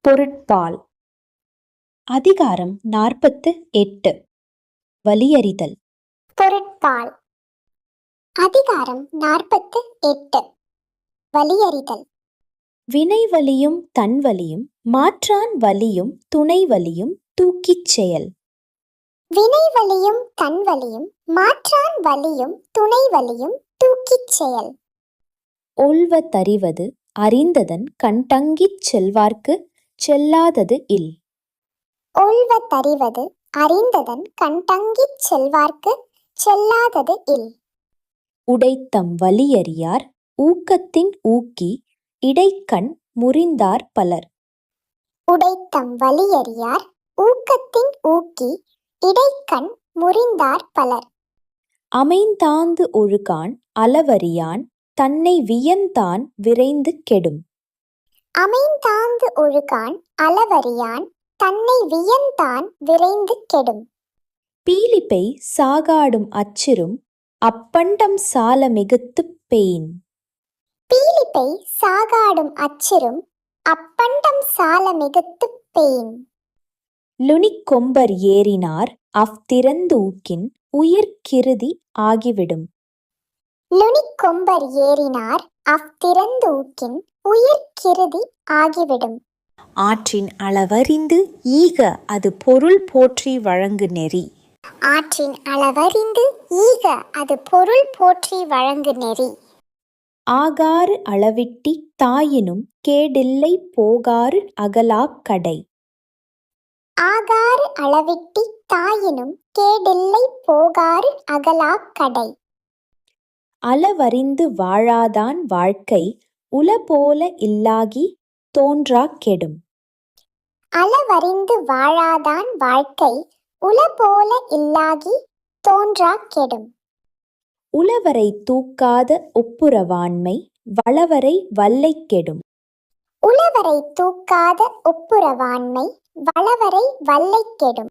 பொருட்பால். அதிகாரம் நாற்பத்து எட்டு. வலியறிதல். பொருட்பால். அதிகாரம் நாற்பத்து எட்டு. வலியறிதல். வினை வலியும் தன் வலியும் மாற்றான் வலியும் துணை வலியும் தூக்கிச் செயல். வினை வலியும் தன் வலியும் மாற்றான் வலியும் துணை வலியும் தூக்கிச் செயல். ஒல்வ தறிவது அறிந்ததன் கண்டங்கிச் செல்வார்க்கு செல்லாதது இல். ஒழ்வ தறிவது அறிந்ததன் கண்டங்கிச் செல்வார்க்கு செல்லாதது இல். உடைத்தம் வலியறியார் ஊக்கத்தின் ஊக்கி இடைக்கண் முறிந்தார் பலர். உடைத்தம் வலியறியார் ஊக்கத்தின் ஊக்கி இடைக்கண் முறிந்தார் பலர். அமைந்தாந்து ஒழுகான் அளவறியான் தன்னை வியந்தான் விரைந்து கெடும். அமைந்தாந்து ஒழுகான் அளவறியான் தன்னை வியந்தான் விரைந்து கெடும். பீலிப்பை சாகாடும் அச்சிரும் அப்பண்டம் சால மிகுத்துப் பெயின். பீலிப்பை சாகாடும் அச்சிரும் அப்பண்டம் சால மிகுத்துப் பெயின் லுனிக்கொம்பர் ஏறினார் அஃதிறந்தூக்கின் உயிர்க்கிருதி ஆகிவிடும். லுனிக்கொம்பர் ஏறினார் அஃதிறந்தூக்கின் உயிர்க்கிருதி ஆகிவிடும். ஆற்றின் அளவறிந்து ஈக அது பொருள் போற்றி வழங்கு நெறி. ஆற்றின் அளவறிந்து ஈக அது பொருள் போற்றி வழங்கு நெறி. ஆகாறு அளவிட்டி தாயினும் கேடில்லை போகாறு அகலாக் கடை. ஆகாறு அளவிட்டி தாயினும் கேடில்லை போகாறு அகலாக் கடை. அளவறிந்து வாழாதான் வாழ்க்கை உல போல இல்லாகி தோன்றாக் கெடும். அளவறிந்து வாழாதான் வாழ்க்கை உல போல இல்லாகி தோன்றா கெடும். உளவரை தூக்காத ஒப்புரவாண்மை வளவரை வல்லை கெடும். உழவரை தூக்காத ஒப்புரவாண்மை வளவரை வல்லை கெடும்.